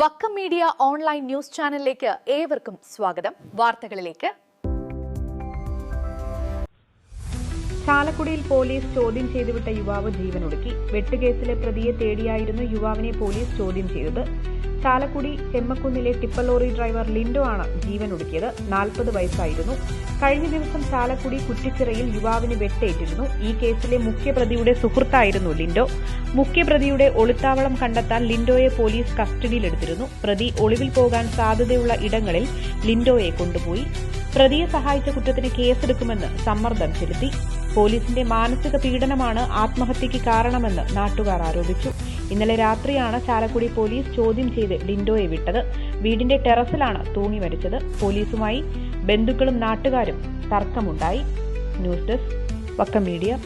Vakkom media online news ചാനലിലേക്ക് ഏവർക്കും സ്വാഗതം. വാർത്തകളിലേക്ക്. ചാലക്കുടിയിൽ പോലീസ് ചോദ്യം ചെയ്തുവിട്ട യുവാവ് ജീവനൊടുക്കി. വെട്ടുകേസിലെ പ്രതിയെ തേടിയായിരുന്നു യുവാവിനെ പോലീസ് ചോദ്യം ചെയ്തത്. ചാലക്കുടി ചെമ്മക്കുന്നിലെ ടിപ്പർ ലോറി ഡ്രൈവർ ലിൻഡോ ആണ് ജീവനൊടുക്കിയത്. നാൽപ്പത് വയസ്സായിരുന്നു. കഴിഞ്ഞ ദിവസം ചാലക്കുടി കുറ്റിച്ചിറയിൽ യുവാവിന് വെട്ടേറ്റിരുന്നു. ഈ കേസിലെ മുഖ്യപ്രതിയുടെ സുഹൃത്തായിരുന്നു ലിൻഡോ. മുഖ്യപ്രതിയുടെ ഒളിത്താവളം കണ്ടെത്താൻ ലിൻഡോയെ പോലീസ് കസ്റ്റഡിയിലെടുത്തിരുന്നു. പ്രതി ഒളിവിൽ പോകാൻ സാധ്യതയുള്ള ഇടങ്ങളിൽ ലിൻഡോയെ കൊണ്ടുപോയി. പ്രതിയെ സഹായിച്ച കുറ്റത്തിന് കേസെടുക്കുമെന്ന് സമ്മർദ്ദം ചെലുത്തി. പോലീസിന്റെ മാനസിക പീഡനമാണ് ആത്മഹത്യയ്ക്ക് കാരണമെന്ന് നാട്ടുകാർ ആരോപിച്ചു. ഇന്നലെ രാത്രിയാണ് ചാലക്കുടി പോലീസ് ചോദ്യം ചെയ്ത് ലിൻഡോയെ വിട്ടത്. വീടിന്റെ ടെറസിലാണ് തൂങ്ങി മരിച്ചത്. പോലീസുമായി ബന്ധുക്കളും നാട്ടുകാരും തർക്കമുണ്ടായി. News desk Vakkom media.